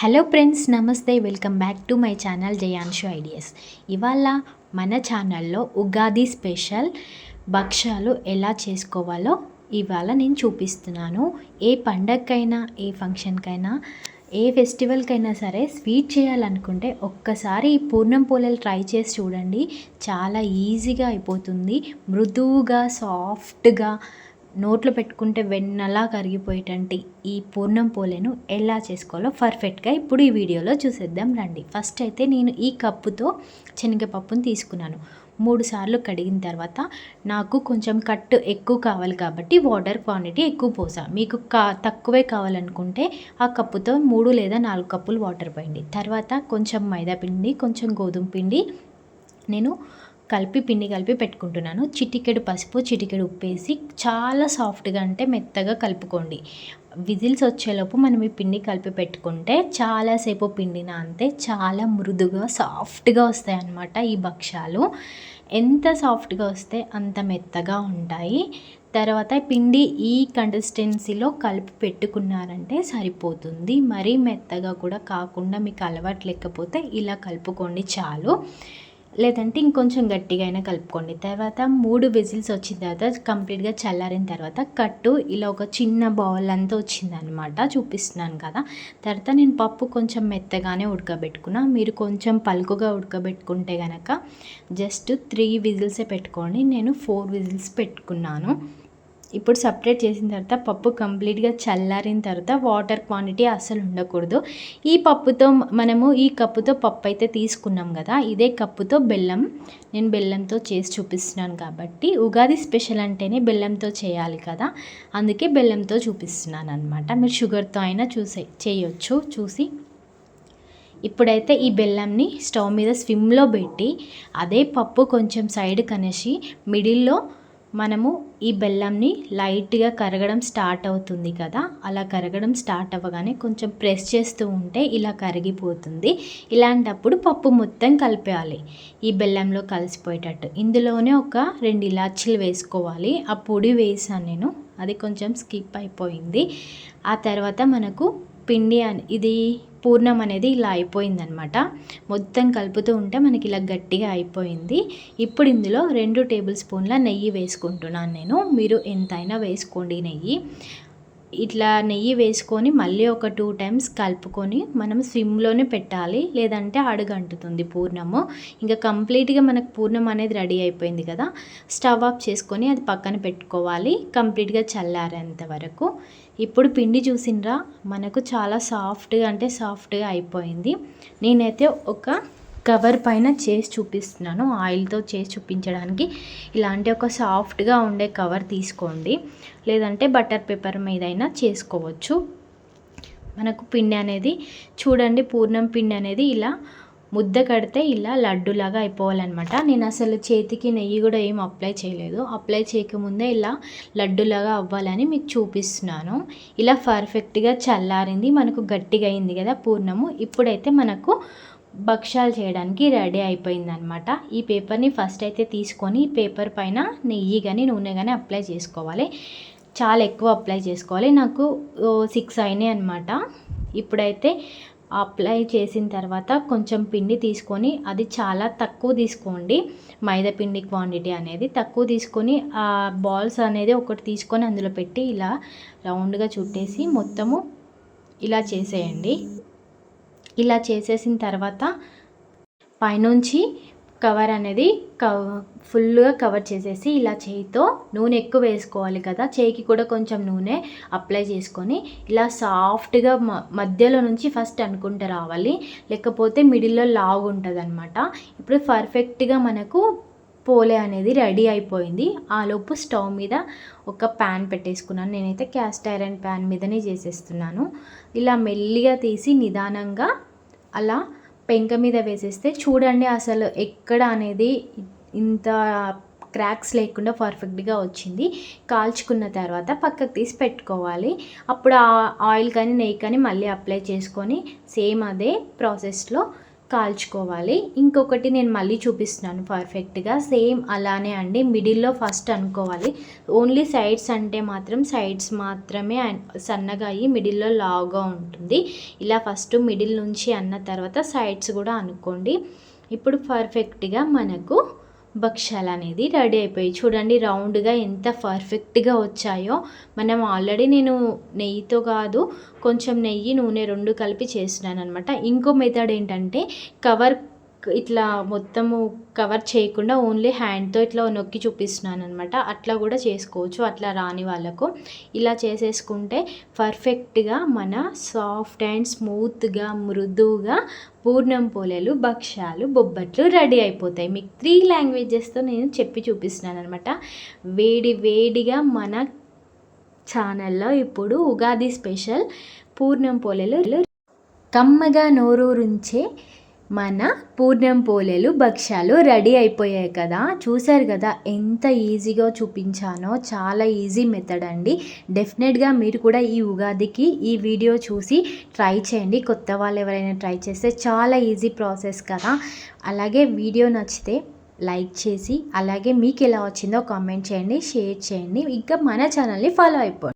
Hello friends నమస్తే. Welcome back to my channel Jayanshu ideas. ఇవాళ మన ఛానల్లో ఉగాది స్పెషల్ భక్ష్యాలు ఎలా చేసుకోవాలో ఇవాళ నేను చూపిస్తున్నాను. ఏ పండగకైనా ఏ ఫంక్షన్కైనా ఏ ఫెస్టివల్కైనా సరే స్వీట్ చేయాలనుకుంటే ఒక్కసారి ఈ పూర్ణం పోలేలు ట్రై చేసి చూడండి. చాలా ఈజీగా అయిపోతుంది. మృదువుగా సాఫ్ట్గా నోట్లో పెట్టుకుంటే వెన్నలా కరిగిపోయేటంటి ఈ పూర్ణం పోలేను ఎలా చేసుకోవాలో పర్ఫెక్ట్గా ఇప్పుడు ఈ వీడియోలో చూసేద్దాం రండి. ఫస్ట్ అయితే నేను ఈ కప్పుతో శనగపప్పును తీసుకున్నాను. మూడు సార్లు కడిగిన తర్వాత నాకు కొంచెం కట్ ఎక్కువ కావాలి కాబట్టి వాటర్ క్వాంటిటీ ఎక్కువ పోసా. మీకు కా తక్కువే కావాలనుకుంటే ఆ కప్పుతో మూడు లేదా నాలుగు కప్పులు వాటర్ పోయండి. తర్వాత కొంచెం మైదా పిండి కొంచెం గోధుమ పిండి నేను కలిపి పిండి కలిపి పెట్టుకుంటున్నాను. చిటికెడు పసుపు చిటికెడు ఉప్పేసి చాలా సాఫ్ట్గా అంటే మెత్తగా కలుపుకోండి. విజిల్స్ వచ్చేలోపు మనం ఈ పిండి కలిపి పెట్టుకుంటే చాలాసేపు పిండిన అంతే చాలా మృదుగా సాఫ్ట్గా వస్తాయి అన్నమాట ఈ భక్ష్యాలు. ఎంత సాఫ్ట్గా వస్తే అంత మెత్తగా ఉంటాయి. తర్వాత పిండి ఈ కన్సిస్టెన్సీలో కలిపి పెట్టుకున్నారంటే సరిపోతుంది. మరీ మెత్తగా కూడా కాకుండా మీకు అలవాటు లేకపోతే ఇలా కలుపుకోండి చాలు. లేదంటే ఇంకొంచెం గట్టిగా అయినా కలుపుకోండి. తర్వాత మూడు విజిల్స్ వచ్చిన తర్వాత కంప్లీట్గా చల్లారిన తర్వాత కట్టు ఇలా ఒక చిన్న బౌల్ అంతా వచ్చిందనమాట చూపిస్తున్నాను కదా. తర్వాత నేను పప్పు కొంచెం మెత్తగానే ఉడకబెట్టుకున్నా. మీరు కొంచెం పలుకుగా ఉడకబెట్టుకుంటే కనుక జస్ట్ త్రీ విజిల్సే పెట్టుకోండి. నేను ఫోర్ విజిల్స్ పెట్టుకున్నాను. ఇప్పుడు సపరేట్ చేసిన తర్వాత పప్పు కంప్లీట్గా చల్లారిన తర్వాత వాటర్ క్వాంటిటీ అస్సలు ఉండకూడదు. ఈ పప్పుతో మనము ఈ కప్పుతో పప్పు అయితే తీసుకున్నాం కదా ఇదే కప్పుతో బెల్లం నేను బెల్లంతో చేసి చూపిస్తున్నాను కాబట్టి ఉగాది స్పెషల్ అంటేనే బెల్లంతో చేయాలి కదా అందుకే బెల్లంతో చూపిస్తున్నాను అనమాట మీరు షుగర్తో అయినా చూసే చేయొచ్చు చూసి. ఇప్పుడైతే ఈ బెల్లంని స్టవ్ మీద స్విమ్లో పెట్టి అదే పప్పు కొంచెం సైడ్ కనేసి మిడిల్లో మనము ఈ బెల్లంని లైట్గా కరగడం స్టార్ట్ అవుతుంది కదా అలా కరగడం స్టార్ట్ అవ్వగానే కొంచెం ప్రెస్ చేస్తూ ఉంటే ఇలా కరిగిపోతుంది. ఇలాంటప్పుడు పప్పు మొత్తం కలిపేయాలి. ఈ బెల్లంలో కలిసిపోయేటట్టు. ఇందులోనే ఒక రెండు ఇలాచీలు వేసుకోవాలి. ఆ పొడి వేసాను నేను. అది కొంచెం స్కిప్ అయిపోయింది. ఆ తర్వాత మనకు పిండి అని ఇది పూర్ణం అనేది ఇలా అయిపోయిందనమాట. మొత్తం కలుపుతూ ఉంటే మనకి ఇలా గట్టిగా అయిపోయింది. ఇప్పుడు ఇందులో రెండు టేబుల్ స్పూన్ల నెయ్యి వేసుకుంటున్నాను నేను. మీరు ఎంతైనా వేసుకోండి నెయ్యి. ఇట్లా నెయ్యి వేసుకొని మళ్ళీ ఒక టూ టైమ్స్ కలుపుకొని మనం స్విమ్లోనే పెట్టాలి. లేదంటే అడుగంటుతుంది పూర్ణము. ఇంకా కంప్లీట్గా మనకు పూర్ణం అనేది రెడీ అయిపోయింది కదా. స్టవ్ ఆఫ్ చేసుకొని అది పక్కన పెట్టుకోవాలి. కంప్లీట్గా చల్లారేంత వరకు. ఇప్పుడు పిండి చూసినరా? మనకు చాలా సాఫ్ట్గా అంటే సాఫ్ట్గా అయిపోయింది. నేనైతే ఒక కవర్ పైన చేసి చూపిస్తున్నాను ఆయిల్తో చేసి చూపించడానికి. ఇలాంటి ఒక సాఫ్ట్గా ఉండే కవర్ తీసుకోండి. లేదంటే బటర్ పేపర్ మీద అయినా చేసుకోవచ్చు. మనకు పిండి అనేది చూడండి పూర్ణం పిండి అనేది ఇలా ముద్ద కడితే ఇలా లడ్డులాగా అయిపోవాలన్నమాట. నేను అసలు చేతికి నెయ్యి కూడా ఏం అప్లై చేయలేదు. అప్లై చేయకముందే ఇలా లడ్డులాగా అవ్వాలని మీకు చూపిస్తున్నాను. ఇలా పర్ఫెక్ట్గా చల్లారింది మనకు గట్టిగా అయింది కదా పూర్ణము. ఇప్పుడైతే మనకు భక్ష్యాలు చేయడానికి రెడీ అయిపోయిందనమాట ఈ పేపర్ని ఫస్ట్ అయితే తీసుకొని పేపర్ పైన నెయ్యి కానీ నూనె కానీ అప్లై చేసుకోవాలి. చాలా ఎక్కువ అప్లై చేసుకోవాలి. నాకు సిక్స్ అయినాయి అనమాట ఇప్పుడైతే అప్లై చేసిన తర్వాత కొంచెం పిండి తీసుకొని అది చాలా తక్కువ తీసుకోండి. మైదా పిండి క్వాంటిటీ అనేది తక్కువ తీసుకొని ఆ బాల్స్ అనేది ఒకటి తీసుకొని అందులో పెట్టి ఇలా రౌండ్గా చుట్టేసి మొత్తము ఇలా చేసేయండి. ఇలా చేసేసిన తర్వాత పైనుంచి కవర్ అనేది కవ ఫుల్గా కవర్ చేసేసి ఇలా చేయితో నూనె ఎక్కువ వేసుకోవాలి కదా చేయికి కూడా కొంచెం నూనె అప్లై చేసుకొని ఇలా సాఫ్ట్గా మధ్యలో నుంచి ఫస్ట్ అనుకుంటే రావాలి. లేకపోతే మిడిల్లో లావు ఉంటుంది అనమాట ఇప్పుడు పర్ఫెక్ట్గా మనకు పోలే అనేది రెడీ అయిపోయింది. ఆలోపు స్టవ్ మీద ఒక ప్యాన్ పెట్టేసుకున్నాను. నేనైతే క్యాస్ట్ ఐరన్ ప్యాన్ మీదనే చేసేస్తున్నాను. ఇలా మెల్లిగా తీసి నిదానంగా అలా పెంక మీద వేసేస్తే చూడండి అసలు ఎక్కడ అనేది ఇంత క్రాక్స్ లేకుండా పర్ఫెక్ట్గా వచ్చింది. కాల్చుకున్న తర్వాత పక్కకు తీసి పెట్టుకోవాలి. అప్పుడు ఆ ఆయిల్ కానీ నెయ్యి కానీ మళ్ళీ అప్లై చేసుకొని సేమ్ అదే ప్రాసెస్లో కాల్చుకోవాలి. ఇంకొకటి నేను మళ్ళీ చూపిస్తున్నాను పర్ఫెక్ట్గా సేమ్ అలానే అండి. మిడిల్లో ఫస్ట్ అనుకోవాలి. ఓన్లీ సైడ్స్ అంటే మాత్రం సైడ్స్ మాత్రమే సన్నగా అయ్యి మిడిల్లో లావుగా ఉంటుంది. ఇలా ఫస్ట్ మిడిల్ నుంచి అన్న తర్వాత సైడ్స్ కూడా అనుకోండి. ఇప్పుడు పర్ఫెక్ట్గా మనకు భక్ష్యాలు అనేది రెడీ అయిపోయి చూడండి రౌండ్గా ఎంత పర్ఫెక్ట్గా వచ్చాయో. మనం ఆల్రెడీ నేను నెయ్యితో కాదు కొంచెం నెయ్యి నూనె రెండు కలిపి చేస్తున్నాను అనమాట ఇంకో మెథడ్ ఏంటంటే కవర్ ఇట్లా మొత్తము కవర్ చేయకుండా ఓన్లీ హ్యాండ్తో ఇట్లా నొక్కి చూపిస్తున్నాను అనమాట అట్లా కూడా చేసుకోవచ్చు అట్లా రాని వాళ్ళకు. ఇలా చేసేసుకుంటే పర్ఫెక్ట్గా మన సాఫ్ట్ అండ్ స్మూత్గా మృదువుగా పూర్ణం పోలేలు భక్ష్యాలు బొబ్బట్లు రెడీ అయిపోతాయి. మీకు త్రీ లాంగ్వేజెస్తో నేను చెప్పి చూపిస్తున్నాను అనమాట వేడి వేడిగా మన ఛానల్లో ఇప్పుడు ఉగాది స్పెషల్ పూర్ణం పోలేలు కమ్మగా నోరూరుంచే మన పూర్ణం పోలేలు భక్ష్యాలు రెడీ అయిపోయాయి కదా. చూశారు కదా ఎంత ఈజీగా చూపించానో చాలా ఈజీ మెథడ్ అండి. డెఫినెట్గా మీరు కూడా ఈ ఉగాదికి ఈ వీడియో చూసి ట్రై చేయండి. కొత్త వాళ్ళు ఎవరైనా ట్రై చేస్తే చాలా ఈజీ ప్రాసెస్ కదా. అలాగే వీడియో నచ్చితే లైక్ చేసి అలాగే మీకు ఎలా వచ్చిందో కామెంట్ చేయండి షేర్ చేయండి. ఇంకా మన ఛానల్ని ఫాలో అయిపోండి